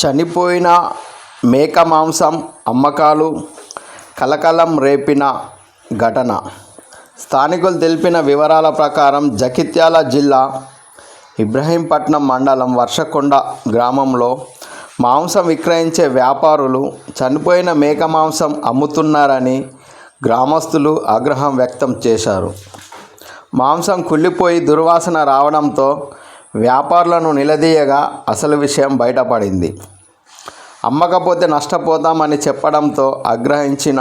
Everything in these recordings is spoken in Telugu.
చనిపోయిన మేక మాంసం అమ్మకాలు కలకలం రేపిన ఘటన. స్థానికులు తెలిపిన వివరాల ప్రకారం జగిత్యాల జిల్లా ఇబ్రహీంపట్నం మండలం వర్షకొండ గ్రామంలో మాంసం విక్రయించే వ్యాపారులు చనిపోయిన మేక మాంసం అమ్ముతున్నారని గ్రామస్తులు ఆగ్రహం వ్యక్తం చేశారు. మాంసం కుళ్ళిపోయి దుర్వాసన రావడంతో వ్యాపారులను నిలదీయగా అసలు విషయం బయటపడింది. అమ్మకపోతే నష్టపోతామని చెప్పడంతో ఆగ్రహించిన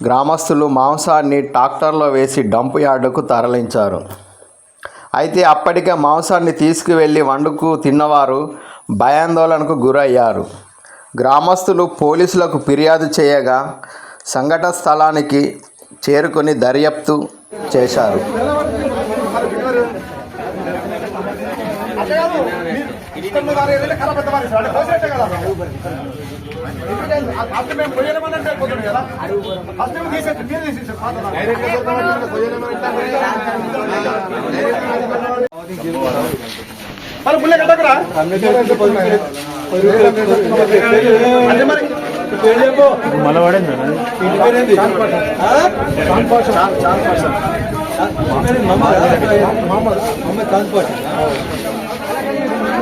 గ్రామస్తులు మాంసాన్ని ట్రాక్టర్లో వేసి డంప్ యార్డుకు తరలించారు. అయితే అప్పటికే మాంసాన్ని తీసుకువెళ్ళి వండుకు తిన్నవారు భయాందోళనకు గురయ్యారు. గ్రామస్తులు పోలీసులకు ఫిర్యాదు చేయగా సంఘటన స్థలానికి చేరుకొని దర్యాప్తు చేశారు. ఇష్టం ఏదైనా ఖరాబ్ అయితే అంటే కోసినట్టే కదా అప్పుడు మేము కొయ్యలేమనంటే అయిపోతుంది కదా. ఫస్ట్ మేము తీసేసి మీరు తీసేసి పాత దాన్ని. మరి పుల్లే కట్టకరా? అంటే మరి కాన్పాషన్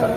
సార్.